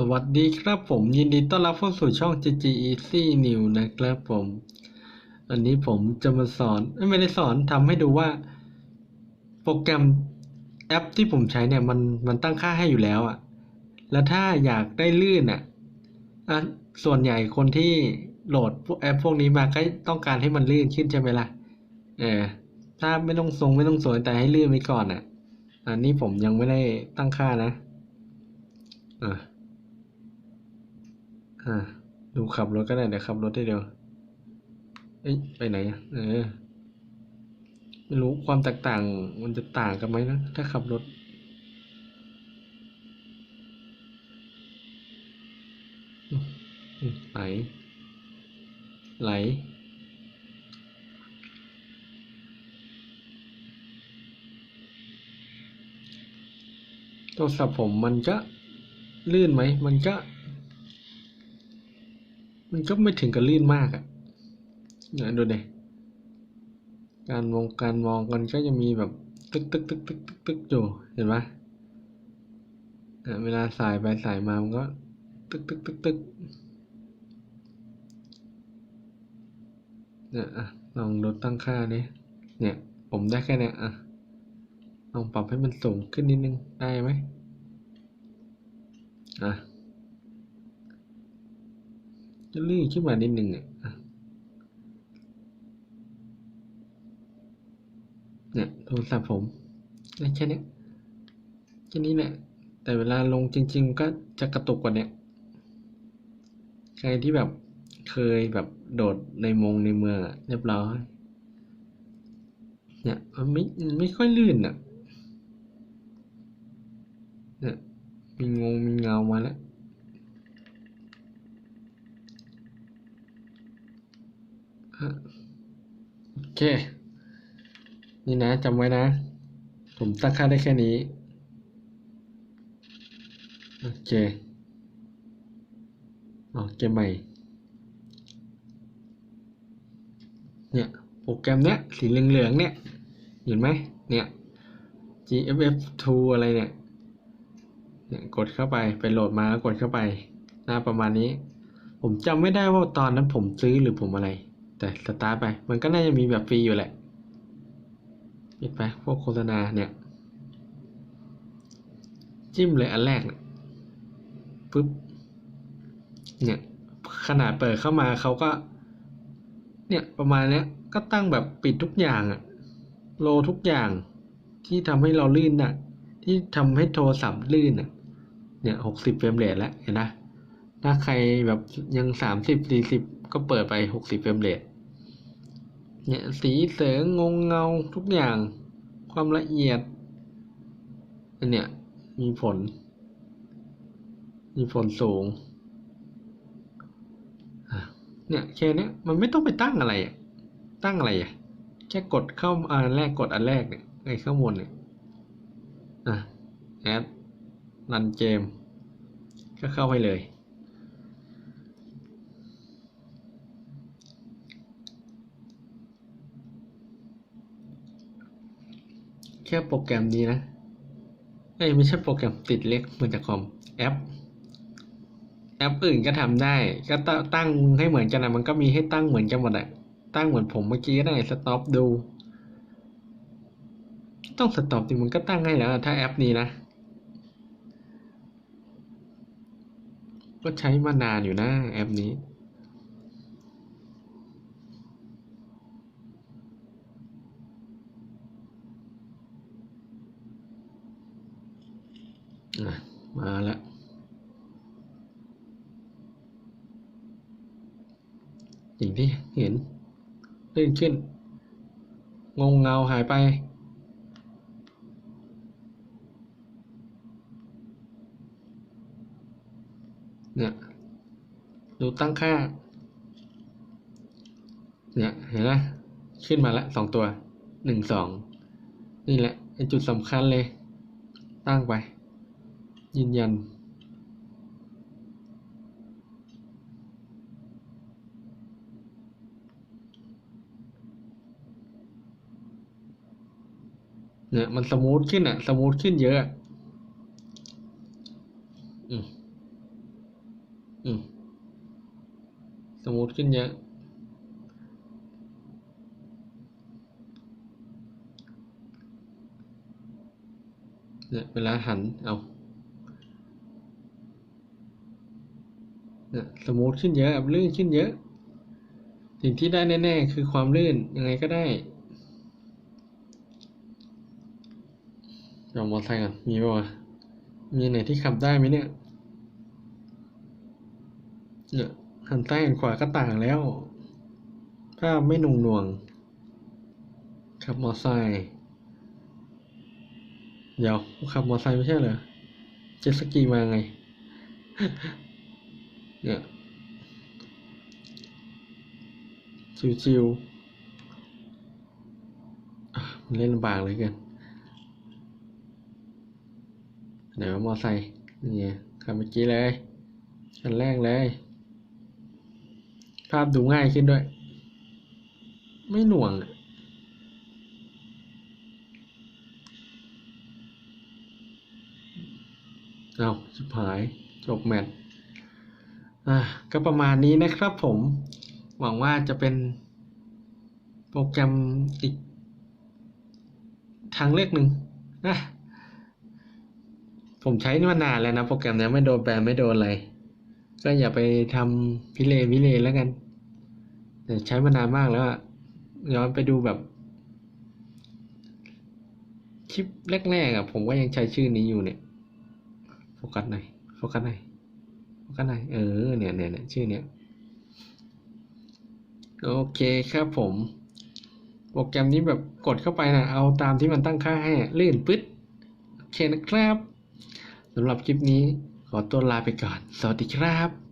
สวัสดีครับผมยินดีต้อนรับเข้าสู่ช่อง GG Easy New นะครับผม อันนี้ผมจะมาสอนไม่ได้สอนทำให้ดูว่า โปรแกรมแอปที่ผมใช้เนี่ย มันมันตั้งค่าให้อยู่แล้วอะแล้วถ้าอยากได้ลื่นอะอะส่วนใหญ่คนที่โหลดแอปพวกนี้มาก็ต้องการให้มันลื่นขึ้นใช่ไหมล่ะเออถ้าไม่ต้องทรงไม่ต้องสวยแต่ให้ลื่นไว้ก่อนอะอันนี้ผมยังไม่ได้ตั้งค่านะอ่า อ่าดูขับรถก็ได้เดี๋ยวขับรถได้เดียวเอ้ยไปไหนอะเออไม่รู้ความแตกต่างมันจะต่างกันไหมนะถ้าขับรถไหลไหลโทรศัพท์ผมมันก็ลื่นไหม มันก็ มันก็ไม่ถึงกับลื่นมากอะ่ะนะดูดิการมองการมองกันก็จะมีแบบตึกตึกตึกตึกตึกตึกอยู่เห็นไหมอะเวลาสายไปสายมามันก็ ตึกตึกตึกตึกเนี่ยอะลองดูตั้งค่าดิเนี่ย ผมได้แค่เนี้ยอะลองปรับให้มันสูงขึ้นนิดนึงได้ไหมอะ จะลื่นขึ้นมานิดนึงอะเนี่ยโทรศัพท์ผมได้แค่นี้แค่นี้แหละ แต่เวลาลงจริง ๆ ก็จะกระตุกกว่าเนี้ยใครที่แบบเคยแบบโดดในมงในเมืองเรียบร้อยเนี่ยมันไม่ไม่ค่อยลื่นอะเนี่ยมีงงมีเงามาแล้ว ฮะ โอเค นี่นะจำไว้นะ ผมตั้งค่าได้แค่นี้ โอเคออเกมใหม่ เนี่ยโปรแกรมเนี้ยสีเหลืองๆเนี่ย เห็นไหมเนี่ย GFF2 อะไรเนี่ยเนี่ยกดเข้าไปไปโหลดมาแล้วกดเข้าไป หน้าประมาณนี้ ผมจำไม่ได้ว่าตอนนั้นผมซื้อหรือผมอะไร แต่สตาร์ทไป มันก็น่าจะมีแบบฟรีอยู่แหละปิดไปพวกโฆษณาเนี่ย จิ้มเลยอันแรกเนี่ยปึ๊บเนี่ยขนาดเปิดเข้ามาเขาก็ เนี่ยประมาณเนี้ยก็ตั้งแบบปิดทุกอย่างอะโลทุกอย่างที่ทำให้เราลื่นน่ะ ที่ทำให้โทรศัพท์ลื่นน่ะ เนี่ยหกสิบเฟรมเรทแล้วเห็นนะถ้าใครแบบยังสามสิบสี่สิบ ก็เปิดไปหกสิบเฟรมเรทเนี่ยสีเสริงงงเงาทุกอย่างความละเอียดอันเนี่ยมีผล มีผลสูงอะเนี่ยแค่นี้มันไม่ต้องไปตั้งอะไรอะตั้งอะไรอะแค่กดเข้าอันแรกกดอันแรกเนี่ยไอ้ข้างบนเนี่ยอะแอดรันเกมก็เข้าไปเลย แค่โปรแกรมนี้นะเอ้ไม่ใช่โปรแกรมติดเล็กเหมือนจากคอมแอป แอปอื่นก็ทำได้ ก็ตั้งให้เหมือนกันนะมันก็มีให้ตั้งเหมือนกันหมดอะตั้งเหมือนผมเมื่อกี้ก็ได้สต็อปดู ต้องสต็อปจริงมันก็ตั้งให้แล้ว ถ้าแอปนี้นะ ก็ใช้มานานอยู่นะแอปนี้ มาแล้วสิ่งที่เห็นลื่นขึ้น งงเงาหายไป เนี่ย ดูตั้งค่า เนี่ย เห็นไหมขึ้นมาแล้วสองตัวหนึ่งสองนี่แหละไอจุดสำคัญเลย ตั้งไป ยืนยันเนี่ยมันสมูทขึ้นอะสมูทขึ้นเยอะอะอืมอืมสมูทขึ้นเยอะเนี่ยเวลาหันเอา เนี่ย สมูทขึ้นเยอะลื่นขึ้นเยอะ สิ่งที่ได้แน่ ๆ คือความลื่นยังไงก็ได้ลองมอเตอร์ไซค์ก่อนมีป่าวะมีไหนที่ขับได้ไหมเนี่ยเนี่ยหันซ้ายหันขวาก็ต่างแล้วภาไม่หนุ่งหน่วง ขับมอเตอร์ไซค์เดี๋ยวขับมอเตอร์ไซค์ไม่ใช่เหรอ เจ็ตสกีมาไง เนี่ยชิวๆอะมันเล่นลำบากเลยเกินไหนว่ามอไซค์นี่ไงขับเมื่อกี้เลยอันแรกเลย ภาพดูง่ายขึ้นด้วย ไม่หน่วงอะเอาชิบหาย จบแมตช์ อะก็ประมาณนี้นะครับผม หวังว่าจะเป็นโปรแกรมอีก ทางเลือกหนึ่งนะ ผมใช้มานานแล้วนะ โปรแกรมเนี้ยไม่โดนแบนไม่โดนอะไร ก็อย่าไปทำพิเลพิเลแล้วกันแต่ใช้มานานมากแล้วอะย้อนไปดูแบบคลิปแรกๆอะผมก็ยังใช้ชื่อนี้อยู่เนี่ย โฟกัสหน่อย โฟกัสหน่อย โฟกัสหนเออเนี่ยเนี่ยเนี่ยชื่อเนี้ยโอเคครับผม โปรแกรมนี้แบบกดเข้าไปนะเอาตามที่มันตั้งค่าให้ลื่นปึ๊ดโอเคนะครับสำหรับคลิปนี้ขอตัวลาไปก่อน สวัสดีครับ